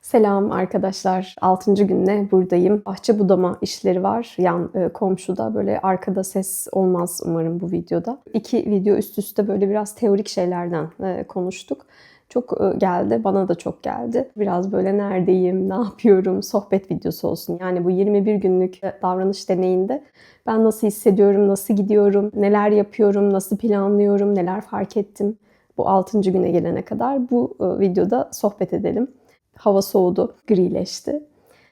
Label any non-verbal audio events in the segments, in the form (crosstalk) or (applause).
Selam arkadaşlar. 6. günde buradayım. Bahçe budama işleri var. Yan e, komşuda böyle arkada ses olmaz umarım bu videoda. İki video üst üste böyle biraz teorik şeylerden e, konuştuk. Çok e, geldi, bana da çok geldi. Biraz böyle neredeyim, ne yapıyorum, sohbet videosu olsun. Yani bu 21 günlük davranış deneyinde ben nasıl hissediyorum, nasıl gidiyorum, neler yapıyorum, nasıl planlıyorum, neler fark ettim. Bu 6. güne gelene kadar bu e, videoda sohbet edelim. Hava soğudu, grileşti.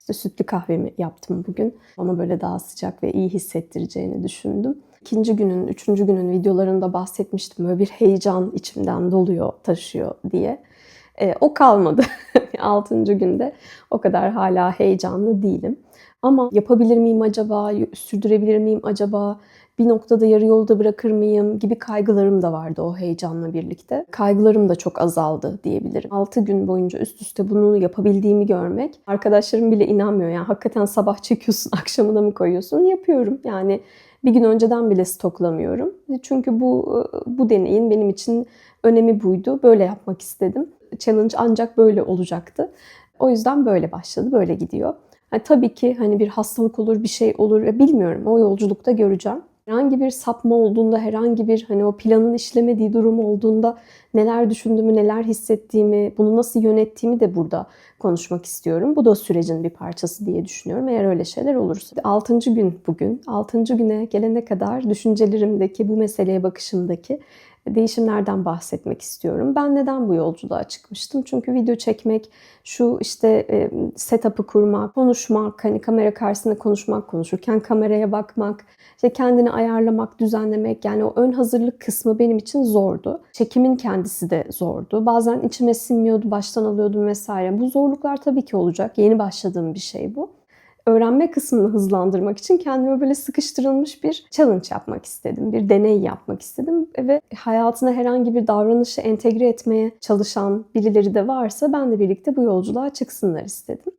İşte sütlü kahvemi yaptım bugün. Ona böyle daha sıcak ve iyi hissettireceğini düşündüm. İkinci günün, üçüncü günün videolarında bahsetmiştim. Böyle bir heyecan içimden doluyor, taşıyor diye. E, o kalmadı. (laughs) Altıncı günde o kadar hala heyecanlı değilim. Ama yapabilir miyim acaba, sürdürebilir miyim acaba, bir noktada yarı yolda bırakır mıyım gibi kaygılarım da vardı o heyecanla birlikte. Kaygılarım da çok azaldı diyebilirim. 6 gün boyunca üst üste bunu yapabildiğimi görmek arkadaşlarım bile inanmıyor. Yani hakikaten sabah çekiyorsun, (laughs) akşamına mı koyuyorsun? Yapıyorum. Yani bir gün önceden bile stoklamıyorum. Çünkü bu bu deneyin benim için önemi buydu. Böyle yapmak istedim. Challenge ancak böyle olacaktı. O yüzden böyle başladı, böyle gidiyor. Yani tabii ki hani bir hastalık olur, bir şey olur. Bilmiyorum. O yolculukta göreceğim. Herhangi bir sapma olduğunda, herhangi bir hani o planın işlemediği durum olduğunda neler düşündüğümü, neler hissettiğimi, bunu nasıl yönettiğimi de burada konuşmak istiyorum. Bu da sürecin bir parçası diye düşünüyorum eğer öyle şeyler olursa. Altıncı gün bugün. Altıncı güne gelene kadar düşüncelerimdeki, bu meseleye bakışımdaki değişimlerden bahsetmek istiyorum. Ben neden bu yolculuğa çıkmıştım? Çünkü video çekmek, şu işte e, setup'ı kurmak, konuşmak, hani kamera karşısında konuşmak, konuşurken kameraya bakmak, işte kendini ayarlamak, düzenlemek yani o ön hazırlık kısmı benim için zordu. Çekimin kendisi de zordu. Bazen içime sinmiyordu, baştan alıyordum vesaire. Bu zorluklar tabii ki olacak. Yeni başladığım bir şey bu öğrenme kısmını hızlandırmak için kendime böyle sıkıştırılmış bir challenge yapmak istedim. Bir deney yapmak istedim ve hayatına herhangi bir davranışı entegre etmeye çalışan birileri de varsa ben de birlikte bu yolculuğa çıksınlar istedim.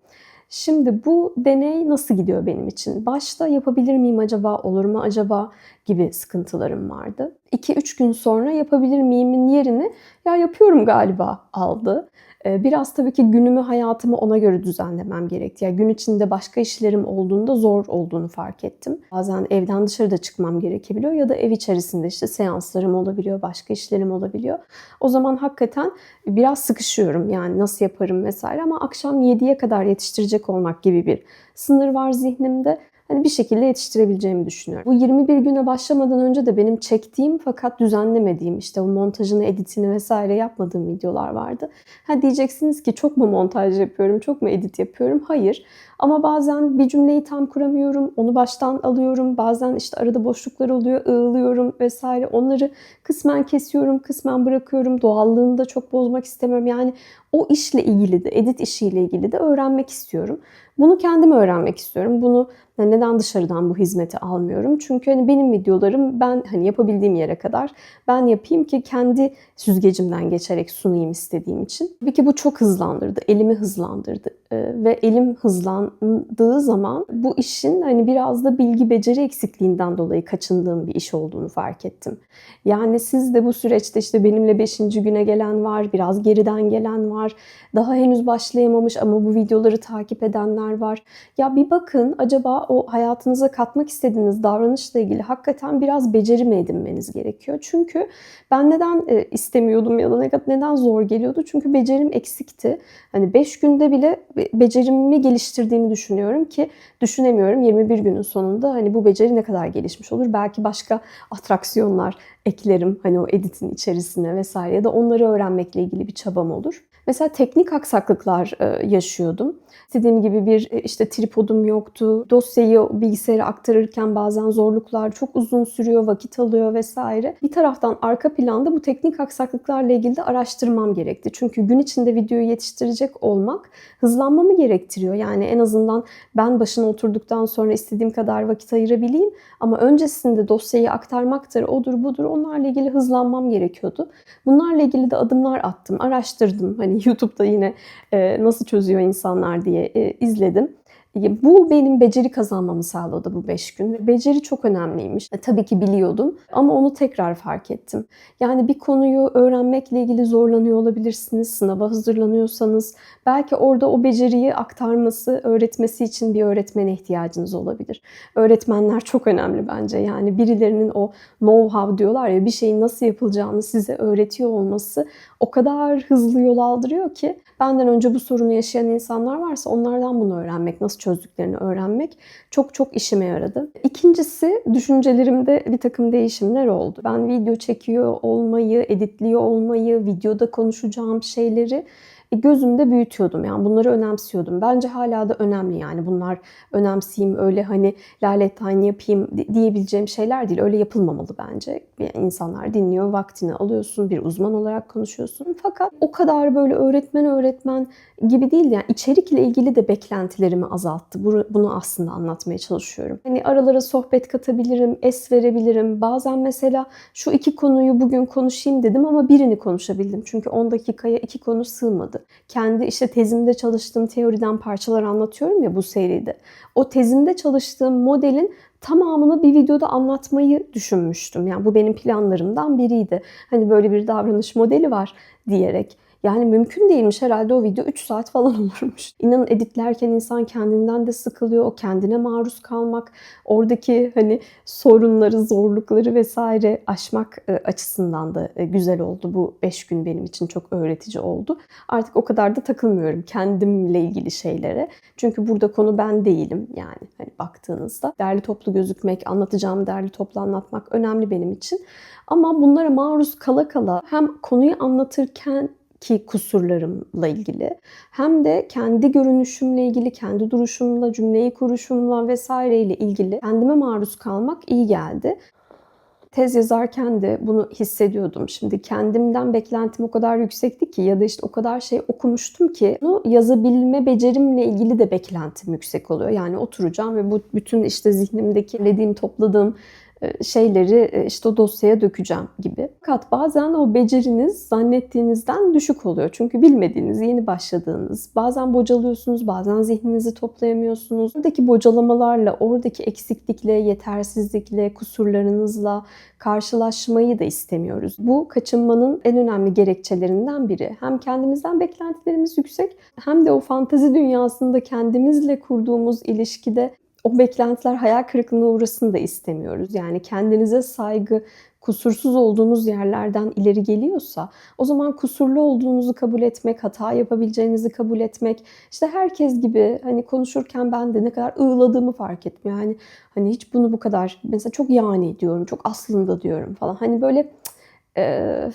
Şimdi bu deney nasıl gidiyor benim için? Başta yapabilir miyim acaba, olur mu acaba gibi sıkıntılarım vardı. 2-3 gün sonra yapabilir miyimin yerini ya yapıyorum galiba aldı. Ee, biraz tabii ki günümü, hayatımı ona göre düzenlemem gerekti. Yani gün içinde başka işlerim olduğunda zor olduğunu fark ettim. Bazen evden dışarıda çıkmam gerekebiliyor ya da ev içerisinde işte seanslarım olabiliyor, başka işlerim olabiliyor. O zaman hakikaten biraz sıkışıyorum yani nasıl yaparım vesaire ama akşam 7'ye kadar yetiştirecek olmak gibi bir sınır var zihnimde hani bir şekilde yetiştirebileceğimi düşünüyorum. Bu 21 güne başlamadan önce de benim çektiğim fakat düzenlemediğim işte o montajını, editini vesaire yapmadığım videolar vardı. Ha diyeceksiniz ki çok mu montaj yapıyorum, çok mu edit yapıyorum? Hayır. Ama bazen bir cümleyi tam kuramıyorum, onu baştan alıyorum. Bazen işte arada boşluklar oluyor, ığılıyorum vesaire. Onları kısmen kesiyorum, kısmen bırakıyorum. Doğallığını da çok bozmak istemiyorum. Yani o işle ilgili de, edit işiyle ilgili de öğrenmek istiyorum. Bunu kendim öğrenmek istiyorum. Bunu neden dışarıdan bu hizmeti almıyorum? Çünkü hani benim videolarım ben hani yapabildiğim yere kadar ben yapayım ki kendi süzgecimden geçerek sunayım istediğim için. Tabii ki bu çok hızlandırdı, elimi hızlandırdı ve elim hızlandığı zaman bu işin hani biraz da bilgi beceri eksikliğinden dolayı kaçındığım bir iş olduğunu fark ettim. Yani siz de bu süreçte işte benimle 5. güne gelen var, biraz geriden gelen var, daha henüz başlayamamış ama bu videoları takip edenler var. Ya bir bakın acaba o hayatınıza katmak istediğiniz davranışla ilgili hakikaten biraz beceri mi edinmeniz gerekiyor? Çünkü ben neden e, istemiyordum ya da neden zor geliyordu? Çünkü becerim eksikti. Hani 5 günde bile becerimi geliştirdiğimi düşünüyorum ki düşünemiyorum 21 günün sonunda hani bu beceri ne kadar gelişmiş olur. Belki başka atraksiyonlar eklerim hani o editin içerisine vesaire ya da onları öğrenmekle ilgili bir çabam olur. Mesela teknik aksaklıklar e, yaşıyordum. İstediğim gibi bir e, işte tripodum yoktu. Dosyayı bilgisayara aktarırken bazen zorluklar çok uzun sürüyor, vakit alıyor vesaire. Bir taraftan arka planda bu teknik aksaklıklarla ilgili de araştırmam gerekti. Çünkü gün içinde videoyu yetiştirecek olmak hızlanmamı gerektiriyor. Yani en azından ben başına oturduktan sonra istediğim kadar vakit ayırabileyim. Ama öncesinde dosyayı aktarmaktır, odur budur onlarla ilgili hızlanmam gerekiyordu. Bunlarla ilgili de adımlar attım, araştırdım. Hani YouTube'da yine e, nasıl çözüyor insanlar diye e, izledim. Bu benim beceri kazanmamı sağladı bu 5 gün. Beceri çok önemliymiş. E, tabii ki biliyordum ama onu tekrar fark ettim. Yani bir konuyu öğrenmekle ilgili zorlanıyor olabilirsiniz. Sınava hazırlanıyorsanız belki orada o beceriyi aktarması, öğretmesi için bir öğretmene ihtiyacınız olabilir. Öğretmenler çok önemli bence. Yani birilerinin o know-how diyorlar ya bir şeyin nasıl yapılacağını size öğretiyor olması o kadar hızlı yol aldırıyor ki benden önce bu sorunu yaşayan insanlar varsa onlardan bunu öğrenmek, nasıl çözdüklerini öğrenmek çok çok işime yaradı. İkincisi düşüncelerimde bir takım değişimler oldu. Ben video çekiyor olmayı, editliyor olmayı, videoda konuşacağım şeyleri e, gözümde büyütüyordum. Yani bunları önemsiyordum. Bence hala da önemli yani bunlar önemseyeyim öyle hani lalettayn yapayım di- diyebileceğim şeyler değil. Öyle yapılmamalı bence. Yani insanlar dinliyor, vaktini alıyorsun, bir uzman olarak konuşuyorsun. Fakat o kadar böyle öğretmen öğretmen gibi değil yani içerikle ilgili de beklentilerimi azalttı. Bunu aslında anlatmaya çalışıyorum. Hani aralara sohbet katabilirim, es verebilirim. Bazen mesela şu iki konuyu bugün konuşayım dedim ama birini konuşabildim. Çünkü 10 dakikaya iki konu sığmadı. Kendi işte tezimde çalıştığım teoriden parçalar anlatıyorum ya bu seride. O tezimde çalıştığım modelin tamamını bir videoda anlatmayı düşünmüştüm. Yani bu benim planlarımdan biriydi. Hani böyle bir davranış modeli var diyerek. Yani mümkün değilmiş herhalde o video 3 saat falan (laughs) olurmuş. İnanın editlerken insan kendinden de sıkılıyor. O kendine maruz kalmak, oradaki hani sorunları, zorlukları vesaire aşmak e, açısından da e, güzel oldu. Bu 5 gün benim için çok öğretici oldu. Artık o kadar da takılmıyorum kendimle ilgili şeylere. Çünkü burada konu ben değilim yani hani baktığınızda. Derli toplu gözükmek, anlatacağım derli toplu anlatmak önemli benim için. Ama bunlara maruz kala kala hem konuyu anlatırken ki kusurlarımla ilgili hem de kendi görünüşümle ilgili, kendi duruşumla, cümleyi kuruşumla vesaireyle ilgili kendime maruz kalmak iyi geldi. Tez yazarken de bunu hissediyordum. Şimdi kendimden beklentim o kadar yüksekti ki ya da işte o kadar şey okumuştum ki bunu yazabilme becerimle ilgili de beklentim yüksek oluyor. Yani oturacağım ve bu bütün işte zihnimdeki lediğim, topladığım şeyleri e, işte o dosyaya dökeceğim gibi. Fakat bazen o beceriniz zannettiğinizden düşük oluyor. Çünkü bilmediğiniz, yeni başladığınız, bazen bocalıyorsunuz, bazen zihninizi toplayamıyorsunuz. Oradaki bocalamalarla, oradaki eksiklikle, yetersizlikle, kusurlarınızla karşılaşmayı da istemiyoruz. Bu kaçınmanın en önemli gerekçelerinden biri. Hem kendimizden beklentilerimiz yüksek hem de o fantazi dünyasında kendimizle kurduğumuz ilişkide o beklentiler hayal kırıklığına uğrasın da istemiyoruz. Yani kendinize saygı, kusursuz olduğunuz yerlerden ileri geliyorsa o zaman kusurlu olduğunuzu kabul etmek, hata yapabileceğinizi kabul etmek. işte herkes gibi hani konuşurken ben de ne kadar ığladığımı fark ettim. Yani hani hiç bunu bu kadar mesela çok yani diyorum, çok aslında diyorum falan. Hani böyle e,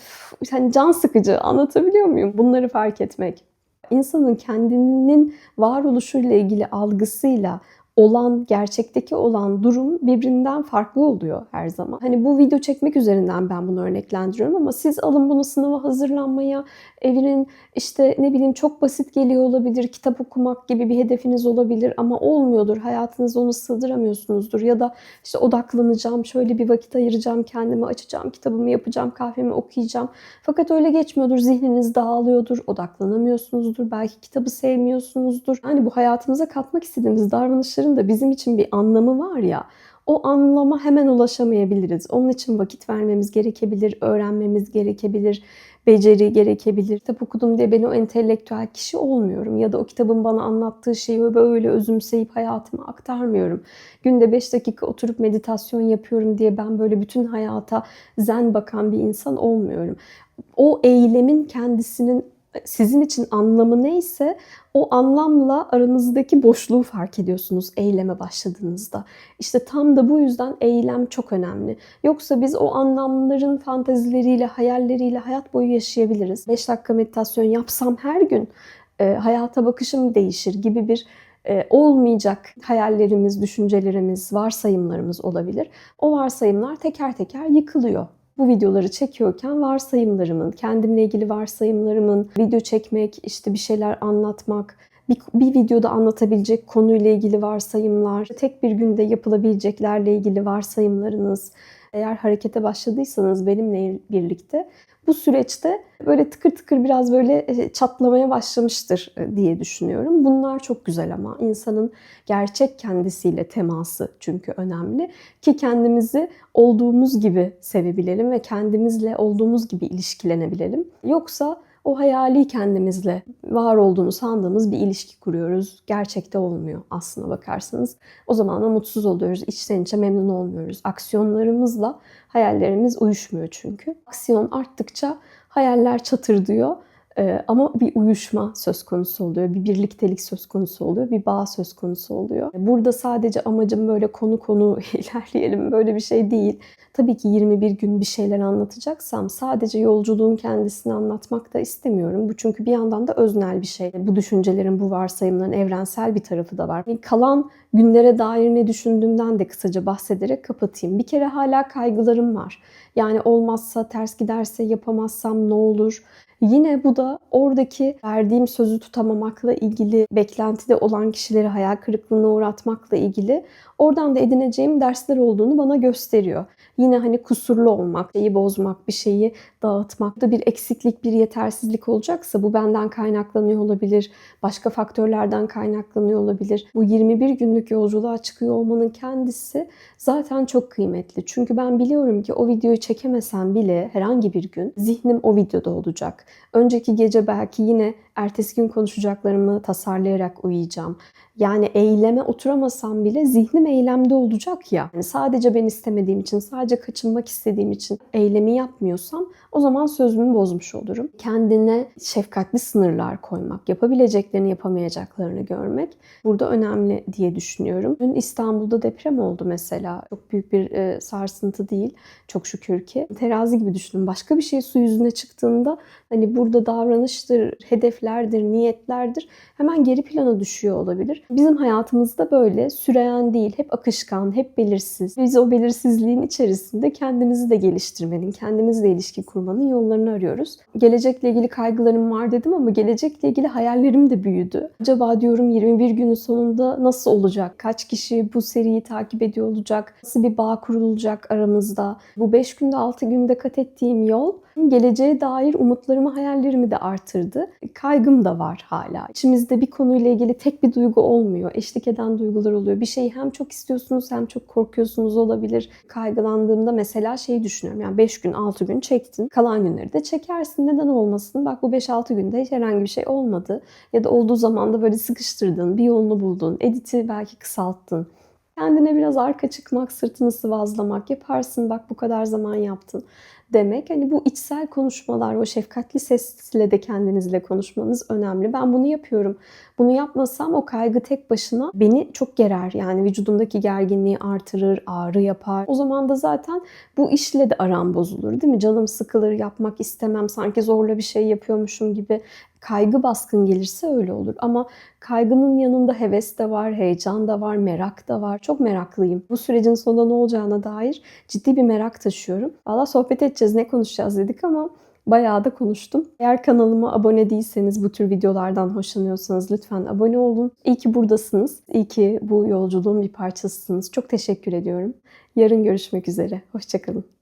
hani can sıkıcı anlatabiliyor muyum? Bunları fark etmek. İnsanın kendinin varoluşuyla ilgili algısıyla olan, gerçekteki olan durum birbirinden farklı oluyor her zaman. Hani bu video çekmek üzerinden ben bunu örneklendiriyorum ama siz alın bunu sınava hazırlanmaya, evinin işte ne bileyim çok basit geliyor olabilir, kitap okumak gibi bir hedefiniz olabilir ama olmuyordur. Hayatınıza onu sığdıramıyorsunuzdur ya da işte odaklanacağım, şöyle bir vakit ayıracağım, kendimi açacağım, kitabımı yapacağım, kahvemi okuyacağım. Fakat öyle geçmiyordur, zihniniz dağılıyordur, odaklanamıyorsunuzdur, belki kitabı sevmiyorsunuzdur. Yani bu hayatımıza katmak istediğimiz davranışların da bizim için bir anlamı var ya, o anlama hemen ulaşamayabiliriz. Onun için vakit vermemiz gerekebilir, öğrenmemiz gerekebilir, beceri gerekebilir. Kitap okudum diye ben o entelektüel kişi olmuyorum. Ya da o kitabın bana anlattığı şeyi böyle özümseyip hayatıma aktarmıyorum. Günde 5 dakika oturup meditasyon yapıyorum diye ben böyle bütün hayata zen bakan bir insan olmuyorum. O eylemin kendisinin sizin için anlamı neyse o anlamla aranızdaki boşluğu fark ediyorsunuz eyleme başladığınızda. İşte tam da bu yüzden eylem çok önemli. Yoksa biz o anlamların fantazileriyle, hayalleriyle hayat boyu yaşayabiliriz. 5 dakika meditasyon yapsam her gün e, hayata bakışım değişir gibi bir e, olmayacak hayallerimiz, düşüncelerimiz, varsayımlarımız olabilir. O varsayımlar teker teker yıkılıyor bu videoları çekiyorken varsayımlarımın, kendimle ilgili varsayımlarımın, video çekmek, işte bir şeyler anlatmak, bir, bir videoda anlatabilecek konuyla ilgili varsayımlar, tek bir günde yapılabileceklerle ilgili varsayımlarınız, eğer harekete başladıysanız benimle birlikte Bu süreçte böyle tıkır tıkır biraz böyle e, çatlamaya başlamıştır e, diye düşünüyorum. Bunlar çok güzel ama insanın gerçek kendisiyle teması çünkü önemli ki kendimizi olduğumuz gibi sevebilelim ve kendimizle olduğumuz gibi ilişkilenebilelim. Yoksa o hayali kendimizle var olduğunu sandığımız bir ilişki kuruyoruz. Gerçekte olmuyor aslına bakarsanız. O zaman da mutsuz oluyoruz. İçten içe memnun olmuyoruz. Aksiyonlarımızla hayallerimiz uyuşmuyor çünkü. Aksiyon arttıkça hayaller çatırdıyor. Ee, ama bir uyuşma söz konusu oluyor, bir birliktelik söz konusu oluyor, bir bağ söz konusu oluyor. Burada sadece amacım böyle konu konu (laughs) ilerleyelim böyle bir şey değil. Tabii ki 21 gün bir şeyler anlatacaksam sadece yolculuğun kendisini anlatmak da istemiyorum. Bu çünkü bir yandan da öznel bir şey. Bu düşüncelerin, bu varsayımların evrensel bir tarafı da var. Kalan günlere dair ne düşündüğümden de kısaca bahsederek kapatayım. Bir kere hala kaygılarım var. Yani olmazsa, ters giderse, yapamazsam ne olur? Yine bu da oradaki verdiğim sözü tutamamakla ilgili, beklentide olan kişileri hayal kırıklığına uğratmakla ilgili oradan da edineceğim dersler olduğunu bana gösteriyor. Yine hani kusurlu olmak, şeyi bozmak, bir şeyi dağıtmak da bir eksiklik, bir yetersizlik olacaksa bu benden kaynaklanıyor olabilir, başka faktörlerden kaynaklanıyor olabilir. Bu 21 günlük yolculuğa çıkıyor olmanın kendisi zaten çok kıymetli. Çünkü ben biliyorum ki o videoyu çekemesem bile herhangi bir gün zihnim o videoda olacak. Önceki gece belki yine ertesi gün konuşacaklarımı tasarlayarak uyuyacağım. Yani eyleme oturamasam bile zihnim eylemde olacak ya. Yani sadece ben istemediğim için, sadece kaçınmak istediğim için eylemi yapmıyorsam o zaman sözümü bozmuş olurum. Kendine şefkatli sınırlar koymak, yapabileceklerini yapamayacaklarını görmek burada önemli diye düşünüyorum. Dün İstanbul'da deprem oldu mesela. Çok büyük bir e, sarsıntı değil çok şükür ki. Terazi gibi düşünün. Başka bir şey su yüzüne çıktığında hani burada davranıştır, hedeflerdir, niyetlerdir hemen geri plana düşüyor olabilir. Bizim hayatımızda böyle süreyen değil, hep akışkan, hep belirsiz. Biz o belirsizliğin içerisinde kendimizi de geliştirmenin, kendimizle ilişki kurmanın yollarını arıyoruz. Gelecekle ilgili kaygılarım var dedim ama gelecekle ilgili hayallerim de büyüdü. Acaba diyorum 21 günün sonunda nasıl olacak? Kaç kişi bu seriyi takip ediyor olacak? Nasıl bir bağ kurulacak aramızda? Bu 5 günde 6 günde kat ettiğim yol geleceğe dair umutlarımı, hayallerimi de artırdı. Kaygım da var hala. İçimizde bir konuyla ilgili tek bir duygu olmuyor. Eşlik eden duygular oluyor. Bir şeyi hem çok istiyorsunuz hem çok korkuyorsunuz olabilir. Kaygılandığımda mesela şeyi düşünüyorum. Yani 5 gün, 6 gün çektin. Kalan günleri de çekersin. Neden olmasın? Bak bu 5-6 günde hiç herhangi bir şey olmadı. Ya da olduğu zaman da böyle sıkıştırdın, bir yolunu buldun. Editi belki kısalttın. Kendine biraz arka çıkmak, sırtını sıvazlamak yaparsın. Bak bu kadar zaman yaptın demek. Hani bu içsel konuşmalar, o şefkatli sesle de kendinizle konuşmanız önemli. Ben bunu yapıyorum. Bunu yapmasam o kaygı tek başına beni çok gerer. Yani vücudumdaki gerginliği artırır, ağrı yapar. O zaman da zaten bu işle de aram bozulur değil mi? Canım sıkılır, yapmak istemem, sanki zorla bir şey yapıyormuşum gibi kaygı baskın gelirse öyle olur. Ama kaygının yanında heves de var, heyecan da var, merak da var. Çok meraklıyım. Bu sürecin sonunda ne olacağına dair ciddi bir merak taşıyorum. Valla sohbet edeceğiz, ne konuşacağız dedik ama bayağı da konuştum. Eğer kanalıma abone değilseniz, bu tür videolardan hoşlanıyorsanız lütfen abone olun. İyi ki buradasınız. İyi ki bu yolculuğun bir parçasısınız. Çok teşekkür ediyorum. Yarın görüşmek üzere. Hoşçakalın.